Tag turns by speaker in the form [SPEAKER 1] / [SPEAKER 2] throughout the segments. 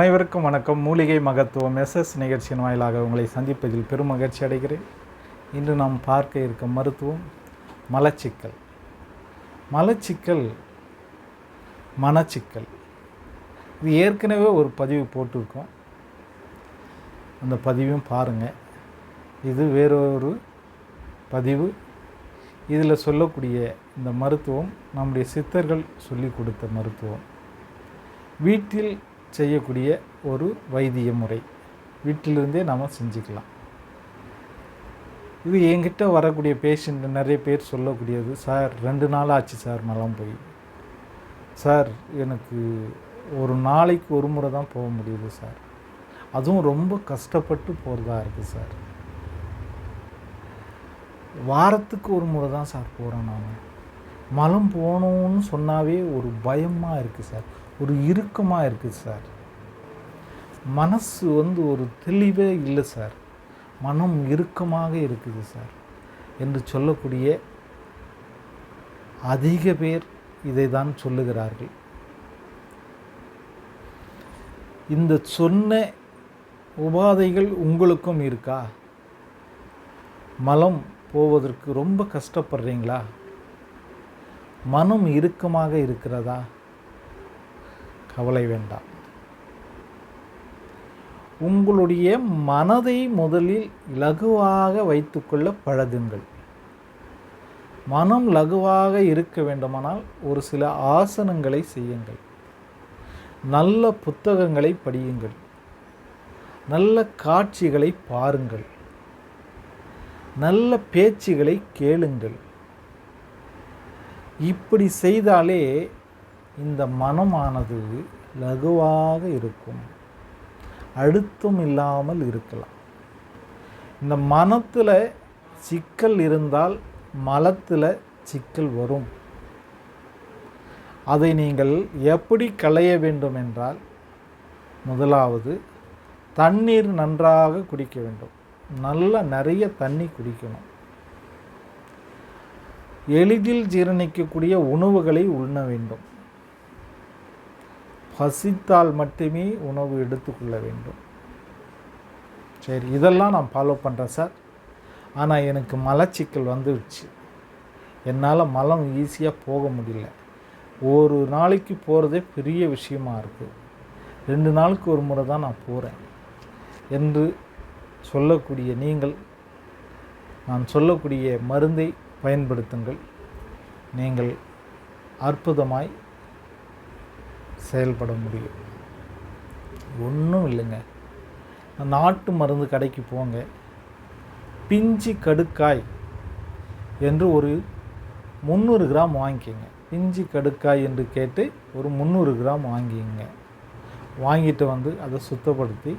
[SPEAKER 1] அனைவருக்கும் வணக்கம். மூலிகை மகத்துவம் எஸ்எஸ் நிகழ்ச்சியின் வாயிலாக உங்களை சந்திப்பதில் பெரும் மகிழ்ச்சி அடைகிறேன். இன்று நாம் பார்க்க இருக்க மருத்துவம் மலச்சிக்கல். மலச்சிக்கல் மனச்சிக்கல். இது ஏற்கனவே ஒரு பதிவு போட்டிருக்கோம். அந்த பதிவையும் பாருங்கள் இது வேறொரு பதிவு. இதில் சொல்லக்கூடிய இந்த மருத்துவம் நம்முடைய சித்தர்கள் சொல்லி கொடுத்த மருத்துவம். வீட்டில் செய்யக்கூடிய ஒரு வைத்திய முறை. வீட்டிலிருந்தே நாம் செஞ்சுக்கலாம். இது என்கிட்ட வரக்கூடிய பேஷண்ட் நிறைய பேர் சொல்லக்கூடியது சார் ரெண்டு நாள் ஆச்சு சார் மலம் போய். சார் எனக்கு ஒரு நாளைக்கு ஒரு முறை தான் போக முடியுது சார். அதுவும் ரொம்ப கஷ்டப்பட்டு போகிறதா இருக்குது சார். வாரத்துக்கு ஒரு முறை தான் சார் போகிறேன் நான் மலம் போகணும்னு சொன்னாவே ஒரு பயமாக இருக்குது சார். ஒரு இறுக்கமாக இருக்குது சார். மனசு வந்து ஒரு தெளிவே இல்லை சார். மனம் இறுக்கமாக இருக்குது சார். என்று சொல்லக்கூடிய அதிக பேர் இதை தான் சொல்லுகிறார்கள். இந்த சொன்ன உபாதைகள் உங்களுக்கும் இருக்கா? மலம் போவதற்கு ரொம்ப கஷ்டப்படுறீங்களா? மனம் இறுக்கமாக இருக்கிறதா? கவலை வேண்டாம் உங்களுடைய மனதை முதலில் லகுவாக வைத்துக்கொள்ள பழகுங்கள். மனம் லகுவாக இருக்க வேண்டுமானால் ஒரு சில ஆசனங்களை செய்யுங்கள். நல்ல புத்தகங்களை படியுங்கள். நல்ல காட்சிகளை பாருங்கள். நல்ல பேச்சுகளை கேளுங்கள். இப்படி செய்தாலே இந்த மனமானது லகுவாக இருக்கும். அழுத்தம் இல்லாமல் இருக்கலாம். இந்த மனத்தில் சிக்கல் இருந்தால் மலத்தில் சிக்கல் வரும். அதை நீங்கள் எப்படி களைய வேண்டும் என்றால் முதலாவது தண்ணீர் நன்றாக குடிக்க வேண்டும். நல்ல நிறைய தண்ணி குடிக்கணும். எளிதில் ஜீரணிக்கக்கூடிய உணவுகளை உண்ண வேண்டும். பசித்தால் மட்டுமே உணவு எடுத்துக்கொள்ள வேண்டும். சரி இதெல்லாம் நான் ஃபாலோ பண்ணுறேன் சார். ஆனால் எனக்கு மலச்சிக்கல் வந்துடுச்சு. என்னால் மலம் ஈஸியாக போக முடியல. ஒரு நாளைக்கு போகிறதே பெரிய விஷயமா இருக்குது ரெண்டு நாளுக்கு ஒரு முறை தான் நான் போகிறேன் என்று சொல்லக்கூடிய நீங்கள் நான் சொல்லக்கூடிய மருந்தை பயன்படுத்துங்கள். நீங்கள் அற்புதமாய் செயல்பட முடியும். ஒன்றும் இல்லைங்க. நாட்டு மருந்து கடைக்கு போங்க. பிஞ்சு கடுக்காய் என்று ஒரு முந்நூறு கிராம் வாங்கிக்கோங்க. பிஞ்சு கடுக்காய் என்று கேட்டு ஒரு முந்நூறு கிராம் வாங்கிங்க வாங்கிட்டு வந்து அதை சுத்தப்படுத்தி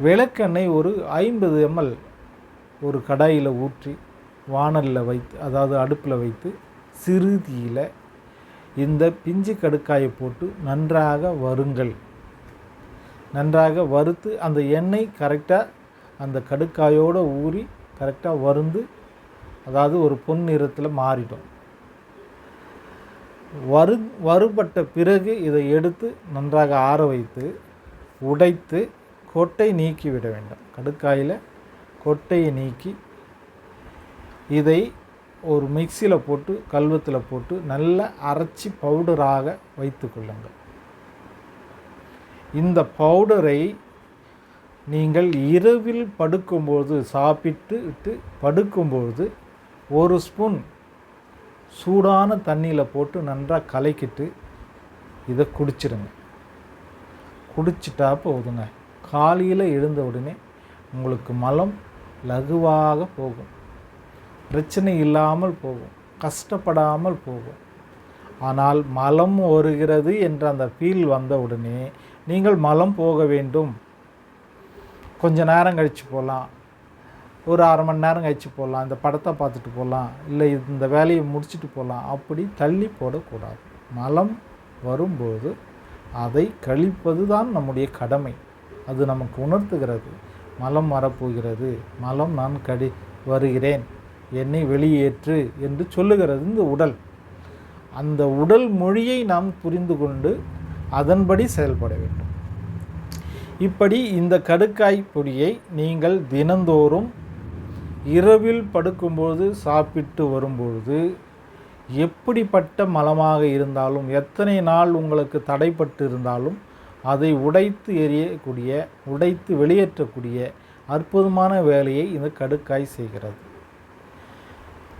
[SPEAKER 1] விளக்கெண்ணெய் ஒரு ஐம்பது எம்எல் ஒரு கடாயில் ஊற்றி வானலில் வைத்து அதாவது அடுப்பில் வைத்து சிறு தீயில் இந்த பிஞ்சு கடுக்காயை போட்டு நன்றாக வருங்கள் நன்றாக வறுத்து அந்த எண்ணெய் கரெக்டாக அந்த கடுக்காயோடு ஊறி கரெக்டாக வருந்து அதாவது ஒரு பொன் நிறத்தில் மாறிடும். வறு வறுபட்ட பிறகு இதை எடுத்து நன்றாக ஆற வைத்து உடைத்து கொட்டை நீக்கி விட வேண்டும். கடுக்காயில் கொட்டையை நீக்கி இதை ஒரு மிக்சியில் போட்டு கல்வத்தில் போட்டு நல்லா அரைச்சி பவுடராக வைத்து கொள்ளுங்கள். இந்த பவுடரை நீங்கள் இரவில் படுக்கும்போது சாப்பிட்டு விட்டு படுக்கும்போது ஒரு ஸ்பூன் சூடான தண்ணியில் போட்டு நன்றாக கலக்கிட்டு இதை குடிச்சிடுங்க குடிச்சிட்டா போதுங்க. காலையில் எழுந்த உடனே உங்களுக்கு மலம் லகுவாக போகும். பிரச்சனை இல்லாமல் போகும் கஷ்டப்படாமல் போகும். ஆனால் மலம் வருகிறது என்ற அந்த ஃபீல் வந்த உடனே நீங்கள் மலம் போக வேண்டும். கொஞ்ச நேரம் கழித்து போகலாம். ஒரு அரை மணி நேரம் கழித்து போகலாம். இந்த படத்தை பார்த்துட்டு போகலாம். இல்லை இந்த வேலையை முடிச்சுட்டு போகலாம். அப்படி தள்ளி போடக்கூடாது. மலம் வரும்போது அதை கழிப்பது தான் நம்முடைய கடமை. அது நமக்கு உணர்த்துகிறது. மலம் வரப்போகிறது. மலம் நான் கடி வருகிறேன். என்னை வெளியேற்று என்று சொல்லுகிறது இந்த உடல். அந்த உடல் மொழியை நாம் புரிந்து கொண்டு அதன்படி செயல்பட வேண்டும். இப்படி இந்த கடுக்காய் பொடியை நீங்கள் தினந்தோறும் இரவில் படுக்கும்போது சாப்பிட்டு வரும்பொழுது எப்படிப்பட்ட மலமாக இருந்தாலும் எத்தனை நாள் உங்களுக்கு தடைப்பட்டு இருந்தாலும் அதை உடைத்து எறியக்கூடிய உடைத்து வெளியேற்றக்கூடிய அற்புதமான வேலையை இந்த கடுக்காய் செய்கிறது.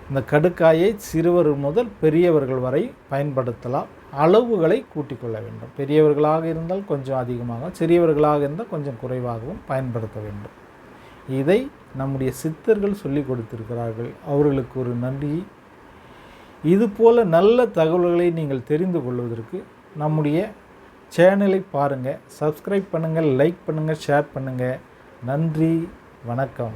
[SPEAKER 1] இந்த கடுக்காயை சிறுவர் முதல் பெரியவர்கள் வரை பயன்படுத்தலாம். அளவுகளை கூட்டிக் கொள்ள வேண்டும். பெரியவர்களாக இருந்தால் கொஞ்சம் அதிகமாக சிறியவர்களாக இருந்தால் கொஞ்சம் குறைவாகவும் பயன்படுத்த வேண்டும். இதை நம்முடைய சித்தர்கள் சொல்லி கொடுத்திருக்கிறார்கள். அவர்களுக்கு ஒரு நன்றி. இதுபோல் நல்ல தகவல்களை நீங்கள் தெரிந்து கொள்வதற்கு நம்முடைய சேனலை பாருங்கள் சப்ஸ்கிரைப் பண்ணுங்கள் லைக் பண்ணுங்கள் ஷேர் பண்ணுங்கள் நன்றி வணக்கம்.